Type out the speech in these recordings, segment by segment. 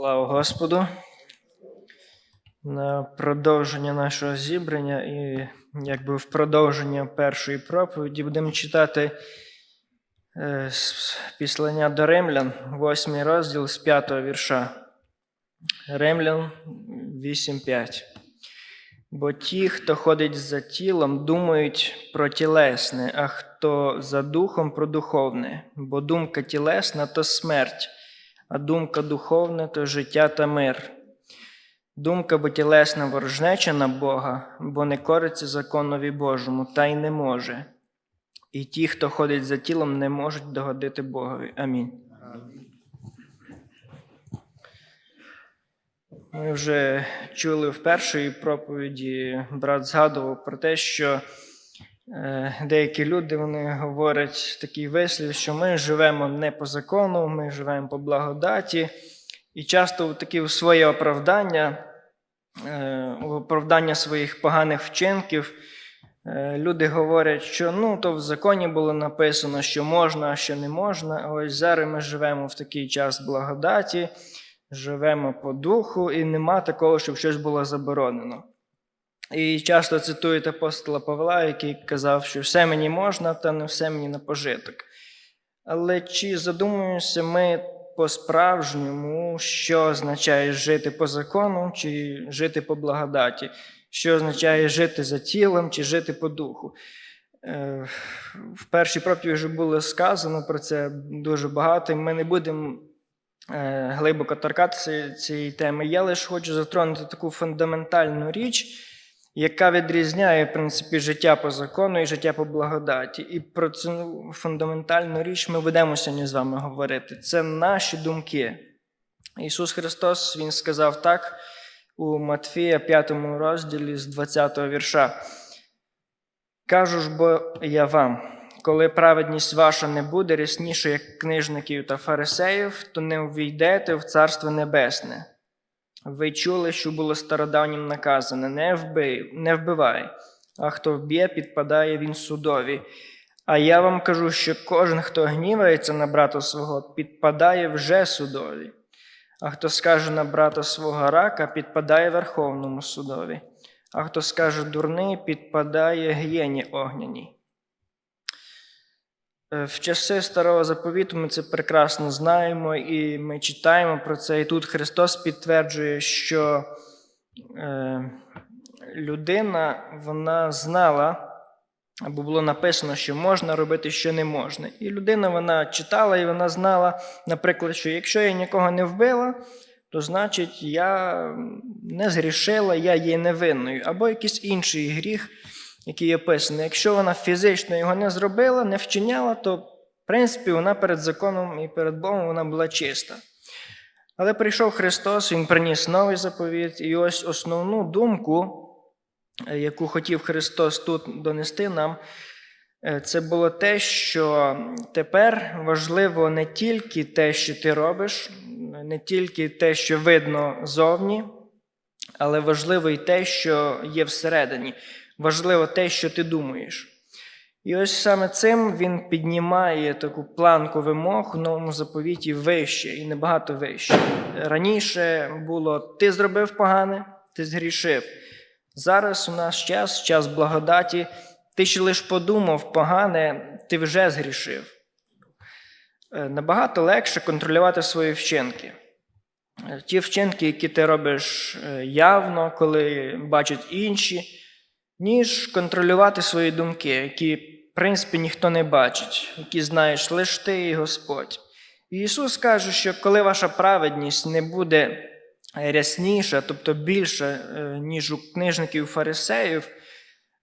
Слава Господу. На продовження нашого зібрання і якби в продовження першої проповіді будемо читати е, з післання до Римлян, 8 розділ з 5 вірша. Римлян 8.5. Бо ті, хто ходить за тілом, думають про тілесне, а хто за духом про духовне, бо думка тілесна то смерть, а думка духовна то життя та мир. Думка бо тілесна ворожнеча на Бога, бо не кориться законові Божому, та й не може. І ті, хто ходить за тілом, не можуть догодити Богові. Амінь. Ми вже чули в першій проповіді, брат згадував про те, що деякі люди вони говорять такий вислів, що ми живемо не по закону, ми живемо по благодаті. І часто такі своє оправдання, е, оправдання своїх поганих вчинків, е, люди говорять, що ну, то в законі було написано, що можна, а що не можна. Ось зараз ми живемо в такий час благодаті живемо по духу, і нема такого, щоб щось було заборонено. І часто цитують апостола Павла, який казав, що все мені можна, та не все мені на пожиток. Але чи задумуємося ми по-справжньому, що означає жити по закону, чи жити по благодаті? Що означає жити за тілом, чи жити по духу? Е, В першій проповіді вже було сказано про це дуже багато, і ми не будемо е, глибоко торкатися цієї теми. Я лише хочу затронути таку фундаментальну річ, яка відрізняє в принципі, життя по закону і життя по благодаті. І про цю фундаментальну річ ми будемо сьогодні з вами говорити. Це наші думки. Ісус Христос Він сказав так у Матфія, 5 розділі з 20 вірша. Кажу ж бо я вам, коли праведність ваша не буде рясніше, як книжників та фарисеїв, то не увійдете в Царство Небесне. Ви чули, що було стародавнім наказане: не вбий, не вбивай, а хто вб'є, підпадає він судові. А я вам кажу, що кожен, хто гнівається на брата свого, підпадає вже судові. А хто скаже на брата свого рака, підпадає Верховному судові. А хто скаже дурний, підпадає гієні огняній. Е, В часи старого заповіту ми це прекрасно знаємо, і ми читаємо про це. І тут Христос підтверджує, що е, людина вона знала, або було написано, що можна робити, що не можна. І людина вона читала і вона знала, наприклад, що якщо я нікого не вбила, то значить я не згрішила, я є невинною, або якийсь інший гріх який описаний. Якщо вона фізично його не зробила, не вчиняла, то, в принципі, вона перед законом і перед Богом вона була чиста. Але прийшов Христос, Він приніс новий заповіт, і ось основну думку, е, яку хотів Христос тут донести нам, е, це було те, що тепер важливо не тільки те, що ти робиш, не тільки те, що видно зовні, але важливо і те, що є всередині важливо те, що ти думаєш. І ось саме цим він піднімає таку планку вимог у новому заповіті вище і набагато вище. Раніше було ти зробив погане, ти згрішив. Зараз у нас час, час благодаті, ти ще лише подумав погане, ти вже згрішив. Е, Набагато легше контролювати свої вчинки. Е, Ті вчинки, які ти робиш е, явно, коли бачать інші ніж контролювати свої думки, які, в принципі, ніхто не бачить, які знаєш лише ти і Господь. І Ісус каже, що коли ваша праведність не буде рясніша, тобто більша, е, ніж у книжників фарисеїв,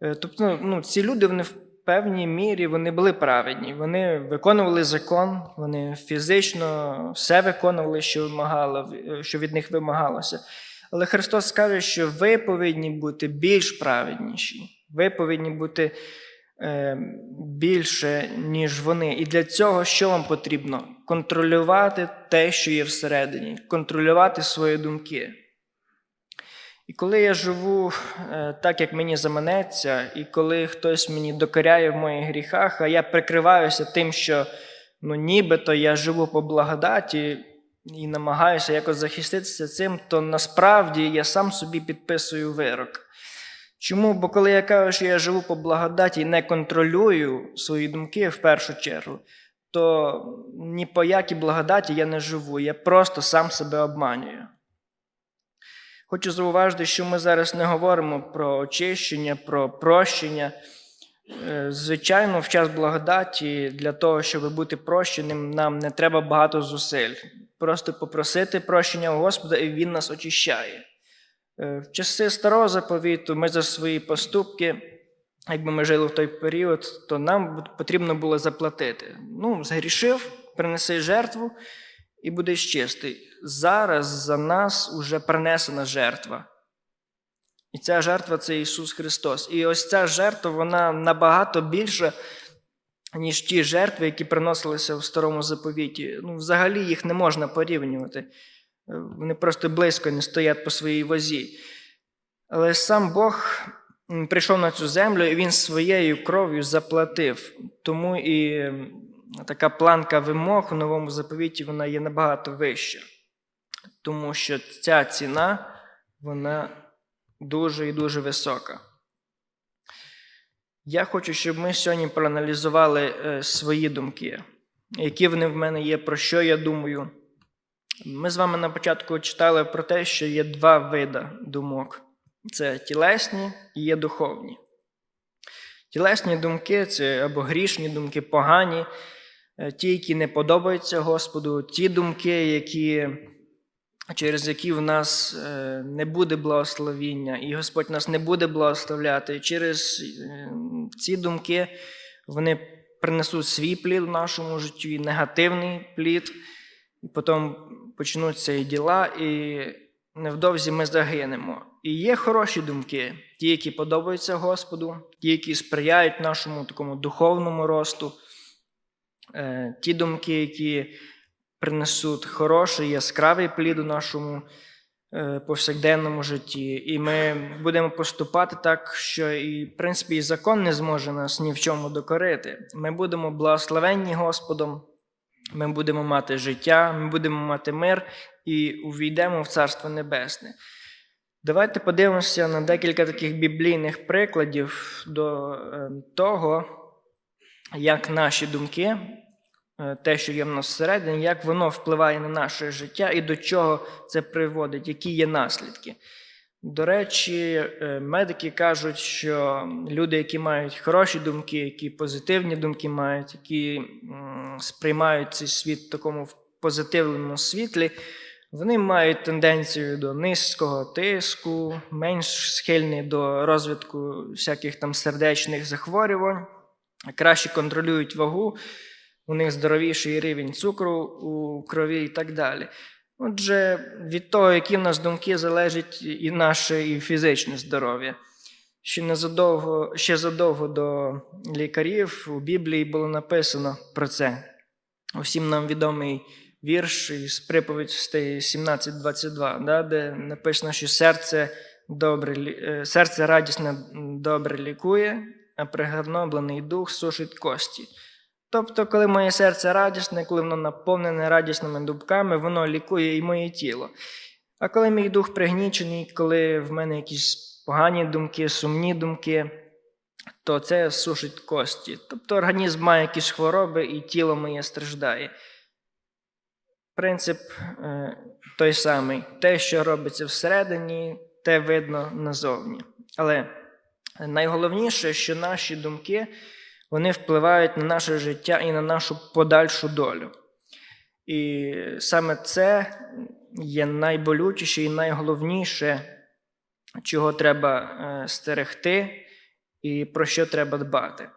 е, тобто ну, ці люди вони в певній мірі вони були праведні, вони виконували закон, вони фізично все виконували, що вимагало, е, що від них вимагалося. Але Христос каже, що ви повинні бути більш праведніші, ви повинні бути е, більше, ніж вони. І для цього що вам потрібно? Контролювати те, що є всередині, контролювати свої думки. І коли я живу е, так, як мені заманеться, і коли хтось мені докоряє в моїх гріхах, а я прикриваюся тим, що ну, нібито я живу по благодаті, і намагаюся якось захиститися цим, то насправді я сам собі підписую вирок. Чому? Бо коли я кажу, що я живу по благодаті і не контролюю свої думки в першу чергу, то ні по якій благодаті я не живу, я просто сам себе обманюю. Хочу зауважити, що ми зараз не говоримо про очищення, про прощення. Е, Звичайно, в час благодаті для того, щоб бути прощеним, нам не треба багато зусиль. Просто попросити прощення у Господа, і Він нас очищає. Е, В часи старого заповіту ми за свої поступки, якби ми жили в той період, то нам потрібно було заплатити. Ну, згрішив, принеси жертву і будеш чистий. Зараз за нас уже принесена жертва. І ця жертва це Ісус Христос. І ось ця жертва, вона набагато більша, ніж ті жертви, які приносилися в старому заповіті. Ну, взагалі їх не можна порівнювати. Е, Вони просто близько не стоять по своїй вазі. Але сам Бог прийшов на цю землю і Він своєю кров'ю заплатив. Тому і така планка вимог у новому заповіті вона є набагато вища. Тому що ця ціна, вона дуже і дуже висока. Я хочу, щоб ми сьогодні проаналізували е, свої думки, які вони в мене є, про що я думаю. Ми з вами на початку читали про те, що є два види думок: це тілесні і є духовні. Тілесні думки це або грішні думки, погані, е, ті, які не подобаються Господу, ті думки, які через які в нас е, не буде благословіння, і Господь нас не буде благословляти. Через е, ці думки вони принесуть свій плід в нашому житті, негативний плід, і потім почнуться і діла, і невдовзі ми загинемо. І є хороші думки, ті, які подобаються Господу, ті, які сприяють нашому такому духовному росту, Е, ті думки, які принесуть хороший, яскравий плід у нашому е, повсякденному житті. І ми будемо поступати так, що і, в принципі, і закон не зможе нас ні в чому докорити. Ми будемо благословенні Господом, ми будемо мати життя, ми будемо мати мир і увійдемо в Царство Небесне. Давайте подивимося на декілька таких біблійних прикладів до е, того, як наші думки, те, що є в нас всередині, як воно впливає на наше життя і до чого це приводить, які є наслідки. До речі, е, медики кажуть, що люди, які мають хороші думки, які позитивні думки мають, які сприймають цей світ в такому позитивному світлі, вони мають тенденцію до низького тиску, менш схильні до розвитку всяких там сердечних захворювань, краще контролюють вагу, у них здоровіший рівень цукру у крові і так далі. Отже, від того, які в нас думки, залежить і наше і фізичне здоров'я. Ще, незадовго, ще задовго до лікарів у Біблії було написано про це. Усім нам відомий вірш із приповідей 17.22, да, де написано, що серце, добре, е, серце радісне добре лікує, а пригорноблений дух сушить кості. Тобто, коли моє серце радісне, коли воно наповнене радісними думками, воно лікує і моє тіло. А коли мій дух пригнічений, коли в мене якісь погані думки, сумні думки, то це сушить кості. Тобто організм має якісь хвороби, і тіло моє страждає. Принцип е, той самий. Те, що робиться всередині, те видно назовні. Але найголовніше, що наші думки вони впливають на наше життя і на нашу подальшу долю. І саме це є найболючіше і найголовніше, чого треба е, стерегти і про що треба дбати.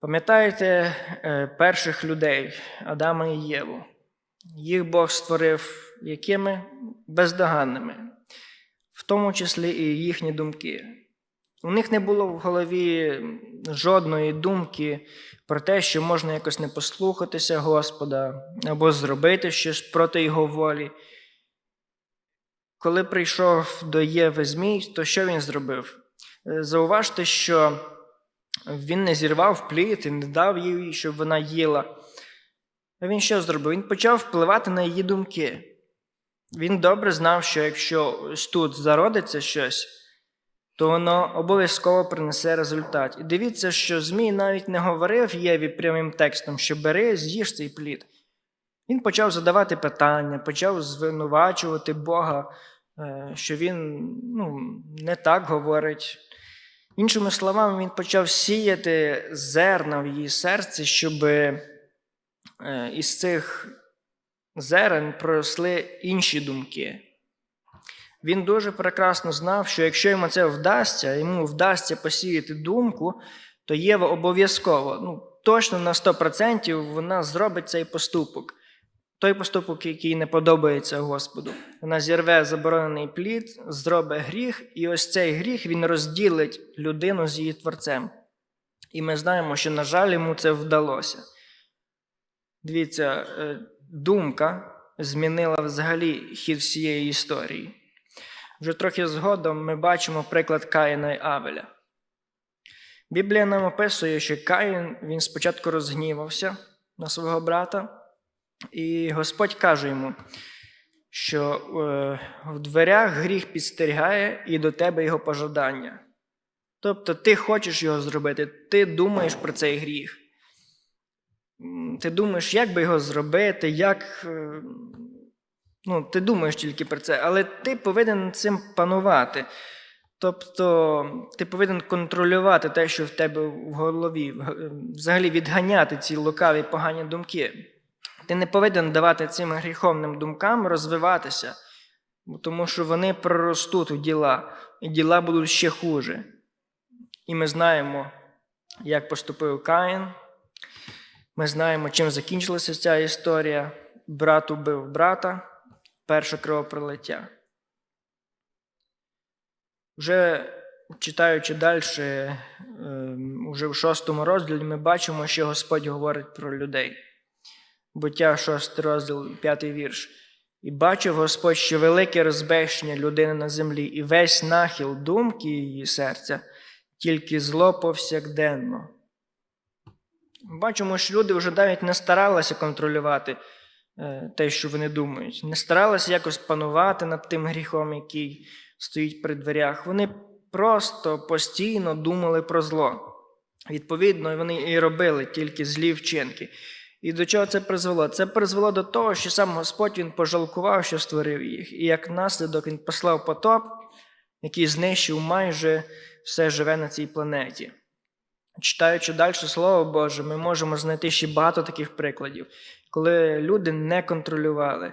Пам'ятаєте е, перших людей Адама і Єву? Їх Бог створив якими? Бездоганними, в тому числі і їхні думки. У них не було в голові жодної думки про те, що можна якось не послухатися Господа або зробити щось проти Його волі. Коли прийшов до Єви Змій, то що він зробив? Е, Зауважте, що він не зірвав плід і не дав їй, щоб вона їла. А він що зробив? Він почав впливати на її думки. Він добре знав, що якщо тут зародиться щось, то воно обов'язково принесе результат. І дивіться, що Змій навіть не говорив Єві прямим текстом, що бери, з'їж цей плід. Він почав задавати питання, почав звинувачувати Бога, е, що він ну, не так говорить. Іншими словами, він почав сіяти зерна в її серці, щоб е, із цих зерен проросли інші думки. Він дуже прекрасно знав, що якщо йому це вдасться, йому вдасться посіяти думку, то Єва обов'язково, ну, точно на 100% вона зробить цей поступок. Той поступок, який не подобається Господу. Вона зірве заборонений плід, зробить гріх, і ось цей гріх він розділить людину з її творцем. І ми знаємо, що, на жаль, йому це вдалося. Дивіться, е, думка змінила взагалі хід всієї історії. Вже трохи згодом ми бачимо приклад Каїна і Авеля. Біблія нам описує, що Каїн він спочатку розгнівався на свого брата, і Господь каже йому, що е, в дверях гріх підстерігає і до тебе його пожадання. Тобто ти хочеш його зробити, ти думаєш про цей гріх. Ти думаєш, як би його зробити, як. Ну, ти думаєш тільки про це, але ти повинен цим панувати. Тобто ти повинен контролювати те, що в тебе в голові, взагалі відганяти ці лукаві погані думки. Ти не повинен давати цим гріховним думкам розвиватися, тому що вони проростуть у діла, і діла будуть ще хуже. І ми знаємо, як поступив Каїн. Ми знаємо, чим закінчилася ця історія. Брат убив брата, перше кровопролиття. Вже читаючи далі, вже в шостому розділі, ми бачимо, що Господь говорить про людей. Буття 6 розділ, 5 вірш. І бачив Господь, що велике розбещення людини на землі, і весь нахил думки її серця, тільки зло повсякденно. Бачимо, що люди вже навіть не старалися контролювати те, що вони думають, не старалися якось панувати над тим гріхом, який стоїть при дверях. Вони просто постійно думали про зло. Відповідно, вони і робили тільки злі вчинки. І до чого це призвело? Це призвело до того, що сам Господь він пожалкував, що створив їх, і як наслідок він послав потоп, який знищив майже все живе на цій планеті. Читаючи далі Слово Боже, ми можемо знайти ще багато таких прикладів, коли люди не контролювали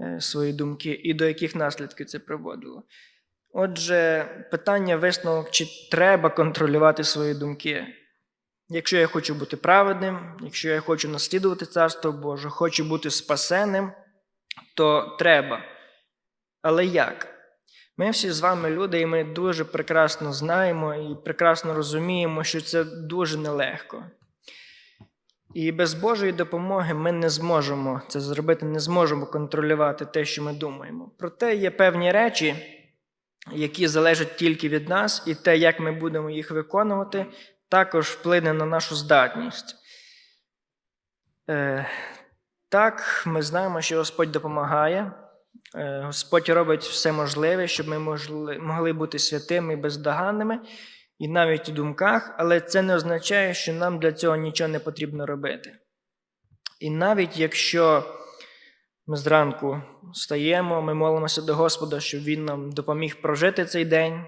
е, свої думки і до яких наслідків це приводило. Отже, питання висновок, чи треба контролювати свої думки. Якщо я хочу бути праведним, якщо я хочу наслідувати Царство Боже, хочу бути спасеним, то треба. Але як? Ми всі з вами люди, і ми дуже прекрасно знаємо і прекрасно розуміємо, що це дуже нелегко. І без Божої допомоги ми не зможемо це зробити, не зможемо контролювати те, що ми думаємо. Проте є певні речі, які залежать тільки від нас, і те, як ми будемо їх виконувати, також вплине на нашу здатність. Е, так, ми знаємо, що Господь допомагає. Е, Господь робить все можливе, щоб ми могли бути святими і бездоганними, і навіть у думках, але це не означає, що нам для цього нічого не потрібно робити. І навіть якщо ми зранку встаємо, ми молимося до Господа, щоб Він нам допоміг прожити цей день,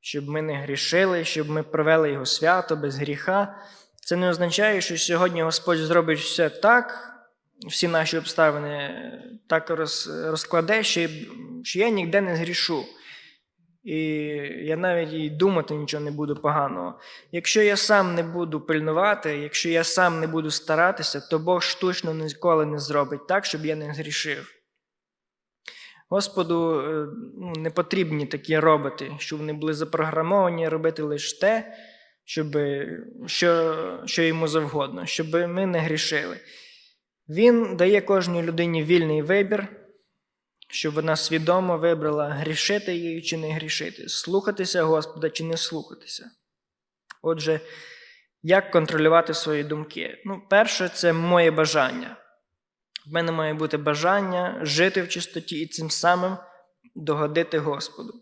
щоб ми не грішили, щоб ми провели його свято без гріха. Це не означає, що сьогодні Господь зробить все так, всі наші обставини так розкладе, що, я ніде не згрішу. І я навіть і думати нічого не буду поганого. Якщо я сам не буду пильнувати, якщо я сам не буду старатися, то Бог штучно ніколи не зробить так, щоб я не згрішив. Господу е, ну, не потрібні такі роботи, щоб вони були запрограмовані робити лише те, щоб, що, що йому завгодно, щоб ми не грішили. Він дає кожній людині вільний вибір, щоб вона свідомо вибрала, грішити її чи не грішити, слухатися Господа чи не слухатися. Отже, як контролювати свої думки? Ну, перше, це моє бажання. В мене має бути бажання жити в чистоті і цим самим догодити Господу.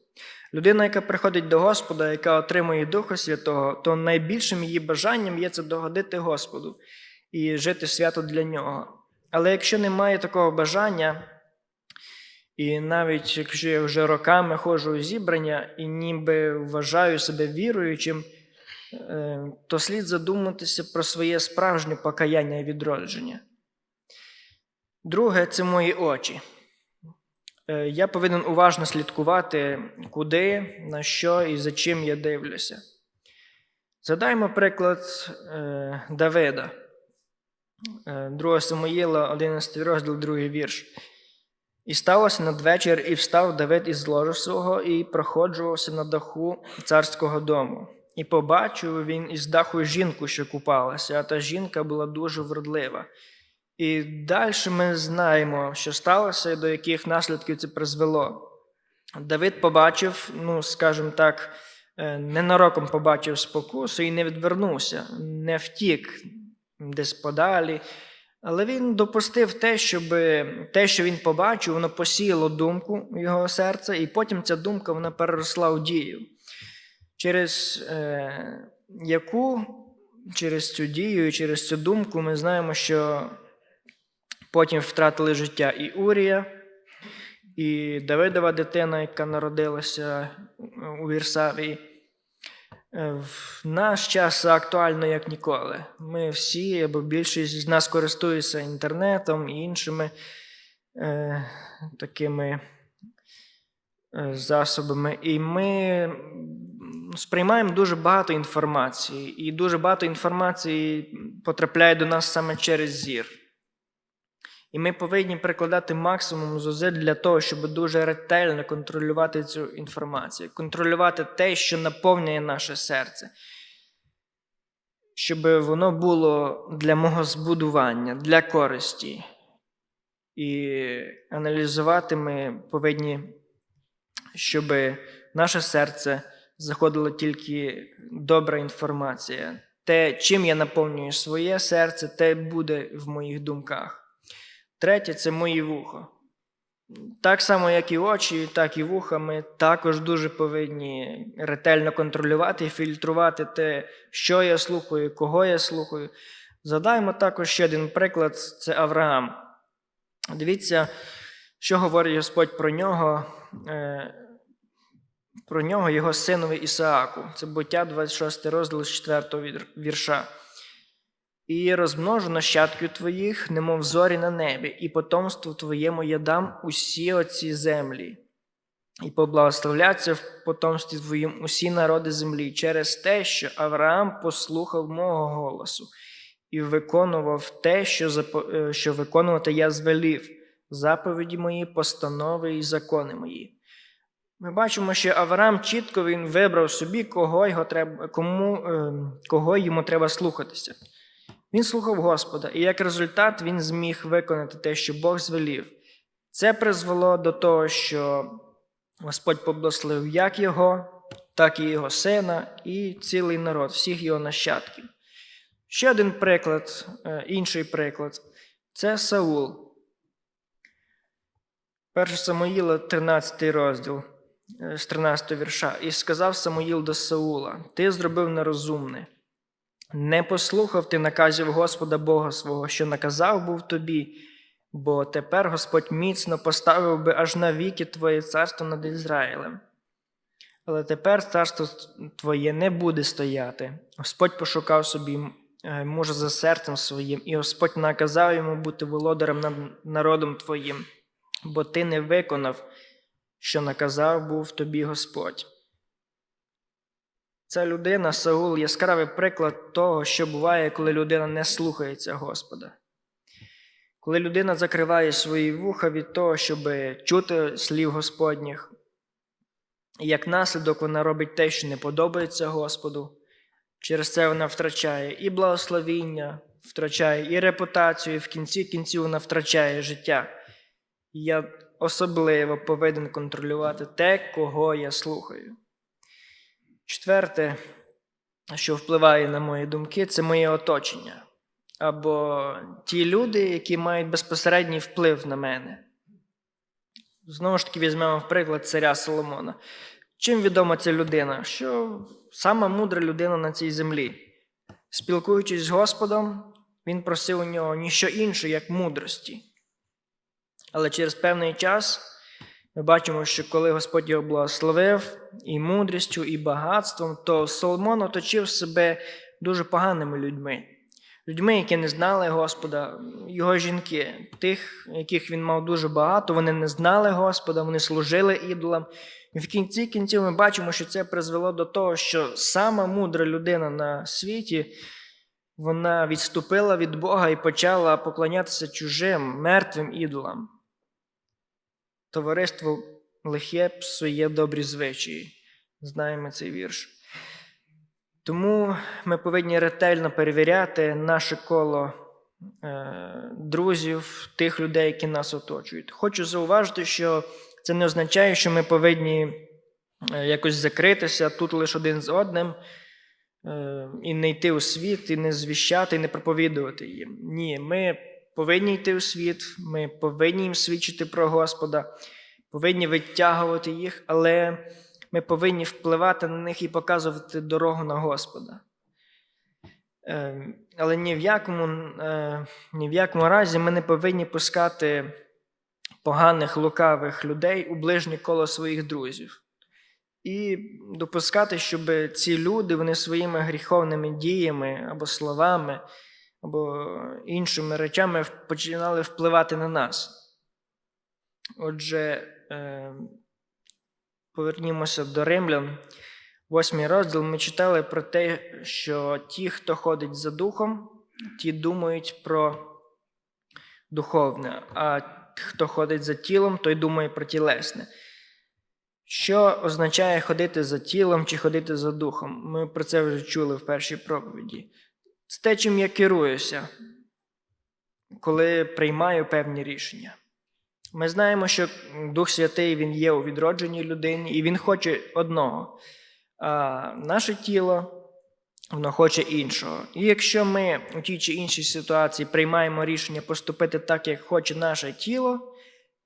Людина, яка приходить до Господа, яка отримує Духа Святого, то найбільшим її бажанням є це догодити Господу і жити свято для нього. Але якщо немає такого бажання, і навіть якщо я вже роками ходжу у зібрання і ніби вважаю себе віруючим, е, то слід задуматися про своє справжнє покаяння і відродження. Друге це мої очі. Е, Я повинен уважно слідкувати, куди, на що і за чим я дивлюся. Згадаємо приклад е, Давида, Е, 2 Самуїла, 11 розділ, 2 вірш. І сталося надвечір, і встав Давид із ложу свого, і проходжувався на даху царського дому. І побачив він із даху жінку, що купалася, а та жінка була дуже вродлива. І далі ми знаємо, що сталося і до яких наслідків це призвело. Давид побачив, ну, скажімо так, е, ненароком побачив спокусу і не відвернувся, не втік десь подалі. Але він допустив те, щоб те, що він побачив, воно посіяло думку в його серце, і потім ця думка вона переросла у дію, через е, яку через цю дію через цю думку ми знаємо, що потім втратили життя і Урія, і Давидова дитина, яка народилася у Вірсавії. Е, В наш час актуально як ніколи. Ми всі, або більшість з нас користуються інтернетом і іншими е, такими е, засобами. І ми сприймаємо дуже багато інформації, і дуже багато інформації потрапляє до нас саме через зір. І ми повинні прикладати максимум зусиль для того, щоб дуже ретельно контролювати цю інформацію, контролювати те, що наповнює наше серце, щоб воно було для мого збудування, для користі. І аналізувати ми повинні, щоб наше серце заходила тільки добра інформація. Те, чим я наповнюю своє серце, те буде в моїх думках. Третє це мої вуха. Так само, як і очі, так і вуха, ми також дуже повинні ретельно контролювати і фільтрувати те, що я слухаю, кого я слухаю. Задаємо також ще один приклад: це Авраам. Дивіться, що говорить Господь про нього, е, про нього, його синові Ісааку. Це буття 26 розділ з 4 вірша. І розмножу нащадків твоїх, немов зорі на небі, і потомству твоєму я дам усі оці землі, і поблагословляться в потомстві твоїм усі народи землі через те, що Авраам послухав мого голосу і виконував те, що, запо- е, що виконувати я звелів, заповіді мої, постанови і закони мої. Ми бачимо, що Авраам чітко він вибрав собі, кого, його треба, кому, е, кого йому треба слухатися. Він слухав Господа, і як результат він зміг виконати те, що Бог звелів. Це призвело до того, що Господь поблагословив як його, так і його сина, і цілий народ, всіх його нащадків. Ще один приклад, е, інший приклад це Саул. 1 Самуїла, 13 розділ е, з 13 вірша. І сказав Самуїл до Саула: Ти зробив нерозумне. Не послухав ти наказів Господа Бога свого, що наказав був тобі, бо тепер Господь міцно поставив би аж навіки твоє царство над Ізраїлем. Але тепер царство твоє не буде стояти. Господь пошукав собі е, мужа за серцем своїм, і Господь наказав йому бути володарем над народом твоїм, бо ти не виконав, що наказав був тобі Господь. Ця людина, Саул, яскравий приклад того, що буває, коли людина не слухається Господа. Коли людина закриває свої вуха від того, щоб чути слів Господніх, і як наслідок вона робить те, що не подобається Господу, через це вона втрачає і благословіння, втрачає і репутацію, і в кінці кінців вона втрачає життя. І я особливо повинен контролювати те, кого я слухаю. Четверте, що впливає на мої думки, це моє оточення. або ті люди, які мають безпосередній вплив на мене. Знову ж таки, візьмемо в приклад царя Соломона. Чим відома ця людина? Що сама мудра людина на цій землі. Спілкуючись з Господом, він просив у нього ніщо інше, як мудрості. Але через певний час ми бачимо, що коли Господь його благословив і мудрістю, і багатством, то Соломон оточив себе дуже поганими людьми. Людьми, які не знали Господа, його жінки, тих, яких він мав дуже багато, вони не знали Господа, вони служили ідолам. І в кінці кінців ми бачимо, що це призвело до того, що сама мудра людина на світі вона відступила від Бога і почала поклонятися чужим, мертвим ідолам. Товариство лихе псує добрі звичаї. Знаємо цей вірш. Тому ми повинні ретельно перевіряти наше коло е, друзів, тих людей, які нас оточують. Хочу зауважити, що це не означає, що ми повинні е, якось закритися тут лише один з одним е, і не йти у світ, і не звіщати, і не проповідувати їм. Ні, ми повинні йти у світ, ми повинні їм свідчити про Господа, повинні витягувати їх, але ми повинні впливати на них і показувати дорогу на Господа. Е, Але ні в якому, е, ні в якому разі ми не повинні пускати поганих лукавих людей у ближнє коло своїх друзів. І допускати, щоб ці люди вони своїми гріховними діями або словами, або іншими речами починали впливати на нас. Отже, е, повернімося до римлян. Восьмий розділ ми читали про те, що ті, хто ходить за духом, ті думають про духовне, а хто ходить за тілом, той думає про тілесне. Що означає ходити за тілом чи ходити за духом? Ми про це вже чули в першій проповіді. Це те, чим я керуюся, коли приймаю певні рішення. Ми знаємо, що Дух Святий Він є у відродженій людині, і Він хоче одного. А наше тіло воно хоче іншого. І якщо ми у тій чи іншій ситуації приймаємо рішення поступити так, як хоче наше тіло,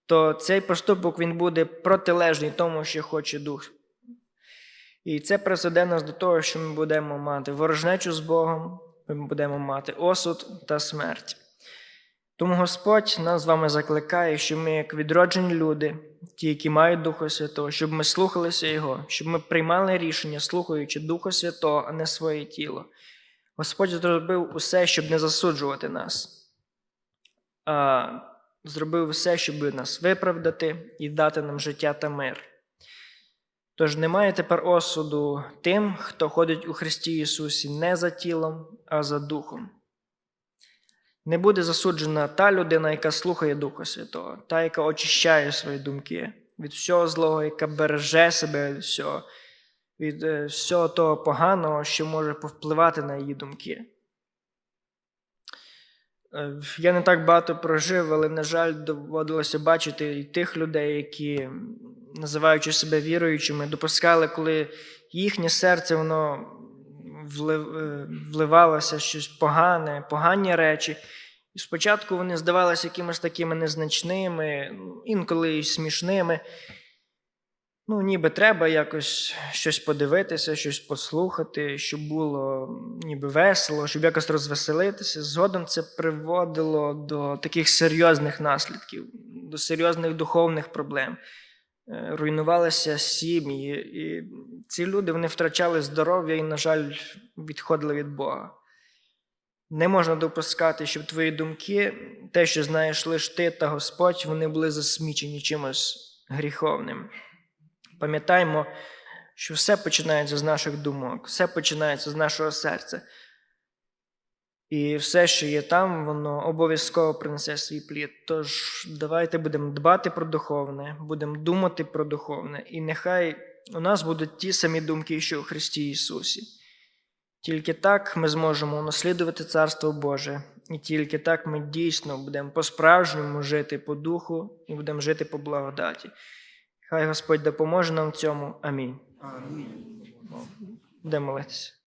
то цей поступок він буде протилежний тому, що хоче дух. І це призведе нас до того, що ми будемо мати ворожнечу з Богом, ми будемо мати осуд та смерть. Тому Господь нас з вами закликає, щоб ми, як відроджені люди, ті, які мають Духа Святого, щоб ми слухалися Його, щоб ми приймали рішення, слухаючи Духа Святого, а не своє тіло. Господь зробив усе, щоб не засуджувати нас, а зробив усе, щоб нас виправдати і дати нам життя та мир. Тож немає тепер осуду тим, хто ходить у Христі Ісусі не за тілом, а за духом. Не буде засуджена та людина, яка слухає Духа Святого, та, яка очищає свої думки від всього злого, яка береже себе від всього, від е, всього того поганого, що може повпливати на її думки. Е, Я не так багато прожив, але, на жаль, доводилося бачити і тих людей, які, називаючи себе віруючими, допускали, коли їхнє серце воно е, вливалося щось погане, погані речі. І спочатку вони здавалися якимись такими незначними, ну, інколи і смішними. Ну, ніби треба якось щось подивитися, щось послухати, щоб було ніби весело, щоб якось розвеселитися. Згодом це приводило до таких серйозних наслідків, до серйозних духовних проблем. Е, Руйнувалися сім'ї, і ці люди вони втрачали здоров'я і, на жаль, відходили від Бога. Не можна допускати, щоб твої думки, те, що знаєш лише ти та Господь, вони були засмічені чимось гріховним. Пам'ятаймо, що все починається з наших думок, все починається з нашого серця. І все, що є там, воно обов'язково принесе свій плід. Тож давайте будемо дбати про духовне, будемо думати про духовне, і нехай у нас будуть ті самі думки, що у Христі Ісусі. Тільки так ми зможемо унаслідувати Царство Боже, і тільки так ми дійсно будемо по-справжньому жити по духу і будемо жити по благодаті. Хай Господь допоможе нам в цьому. Амінь. Амінь. Будемо молитися.